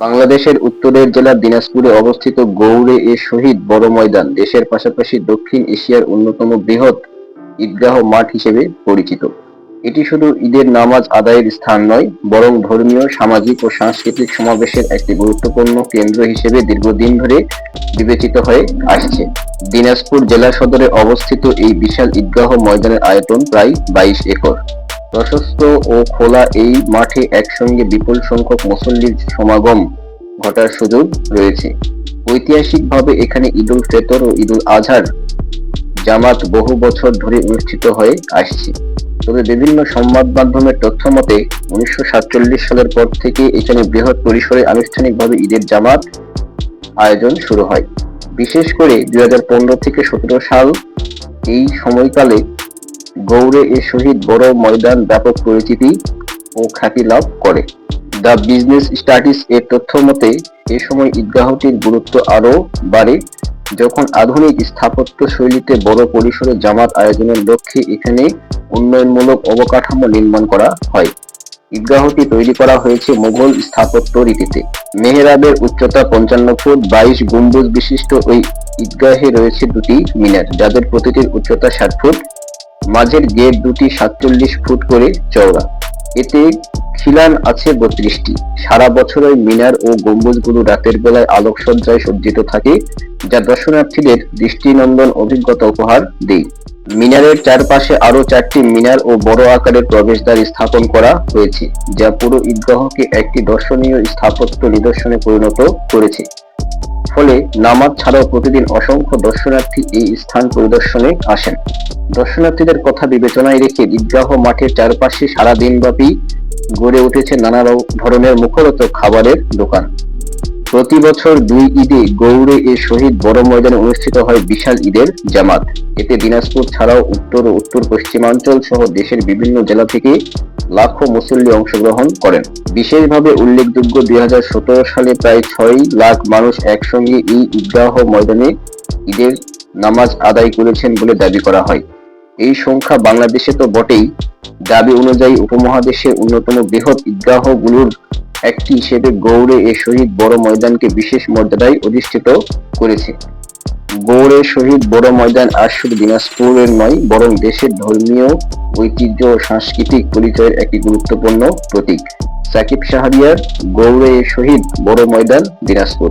বাংলাদেশের উত্তরের জেলা দিনাজপুরে অবস্থিত গৌড়ে এ শহীদ বড় ময়দান, দেশের পাশাপাশি দক্ষিণ এশিয়ার অন্যতম বৃহৎ ঈদগাহ মাঠ হিসেবে পরিচিত। এটি শুধু ঈদের নামাজ আদায়ের স্থান নয়, বরং ধর্মীয়, সামাজিক ও সাংস্কৃতিক সমাবেশের একটি গুরুত্বপূর্ণ কেন্দ্র হিসেবে দীর্ঘদিন ধরে বিবেচিত হয়ে আসছে। দিনাজপুর জেলা সদরে অবস্থিত এই বিশাল ঈদগাহ ময়দানের আয়তন প্রায় বাইশ একর। প্রশস্ত ও খোলা এই মাঠে একসঙ্গে বিপুল সংখ্যক মুসল্লির সমাগম ঘটার সুযোগ রয়েছে। ঐতিহাসিকভাবে এখানে ঈদুল ফেতর ও ঈদুল আজহার জামাত বহু বছর ধরে অনুষ্ঠিত হয়ে আসছে। তবে বিভিন্ন সংবাদ মাধ্যমের তথ্য মতে, উনিশশো সাতচল্লিশ সালের পর থেকে এখানে বৃহৎ পরিসরে আনুষ্ঠানিকভাবে ঈদের জামাত আয়োজন শুরু হয়। বিশেষ করে দুই হাজার পনেরো থেকে সতেরো সাল এই সময়কালে গৌড়ে এর শহীদ বড় ময়দান ব্যাপক পরিচিতি ও খ্যাতি লাভ করে। দ্য বিজনেস স্টাডিজ এর তথ্য মতে, এ সময় ঈদগাহটির গুরুত্ব আরও বাড়ে যখন আধুনিক স্থাপত্য শৈলীতে বড় পরিসরে জামাত আয়োজনের লক্ষ্যে এখানে উন্নয়নমূলক অবকাঠামো নির্মাণ করা হয়। ঈদগাহটি তৈরি করা হয়েছে মুঘল স্থাপত্য রীতিতে। মেহরাবের উচ্চতা পঞ্চান্ন ফুট, বাইশ গম্বুজ বিশিষ্ট ওই ঈদগাহে রয়েছে দুটি মিনার, যাদের প্রতিটির উচ্চতা ষাট ফুট। মাঝের গেট দুটি সাতচল্লিশ ফুট করে চওড়া। এতে খিলান আছে বত্রিশটি। সারা বছর ওই মিনার ও গম্বুজগুলো রাতের বেলায় আলোকসজ্জায় সজ্জিত থাকে, যা দর্শনার্থীদের দৃষ্টিনন্দন অভিজ্ঞতা উপহার দেয়। মিনারের চারপাশে আরও চারটি মিনার ও বড় আকারের প্রবেশদ্বার স্থাপন করা হয়েছে, যা পুরো ঈদগাহকে একটি দর্শনীয় স্থাপত্য নিদর্শনে পরিণত করেছে। ফলে নামাজ ছাড়াও প্রতিদিন অসংখ্য দর্শনার্থী এই স্থান পরিদর্শনে আসেন। দর্শনার্থীদের কথা বিবেচনায় রেখে ঈদগাহ মাঠের চারপাশে সারা দিনব্যাপী গড়ে উঠেছে নানা ধরনের মুখরত খাবারের দোকান। প্রতি বছর দুই ঈদে গৌড়ে এ শহীদ বড় ময়দানে অনুষ্ঠিত হয় বিশাল ঈদের জামাত। এতে দিনাজপুর ছাড়াও উত্তর ও উত্তর পশ্চিমাঞ্চল সহ দেশের বিভিন্ন জেলা থেকে লাখো মুসল্লি অংশগ্রহণ করেন। বিশেষভাবে উল্লেখযোগ্য দুই সালে প্রায় ছয় লাখ মানুষ একসঙ্গে এই ঈদগাহ ময়দানে ঈদের নামাজ আদায় করেছেন বলে দাবি করা হয়। এই সংখ্যা বাংলাদেশে তো বটেই। দাবি অনুযায়ী উপমহাদেশের অন্যতম বৃহৎ ঈদগাহগুলোর একটি হিসেবে গৌড়ে এ শহীদ বড় ময়দানকে বিশেষ মর্যাদায় অধিষ্ঠিত করেছে। গৌড়ে শহীদ বড় ময়দান আর শুধু দিনাজপুরের নয়, বরং দেশের ধর্মীয় ঐতিহ্য ও সাংস্কৃতিক পরিচয়ের একটি গুরুত্বপূর্ণ প্রতীক। সাকিব শাহরিয়ার গৌড়ে শহীদ বড় ময়দান দিনাজপুর।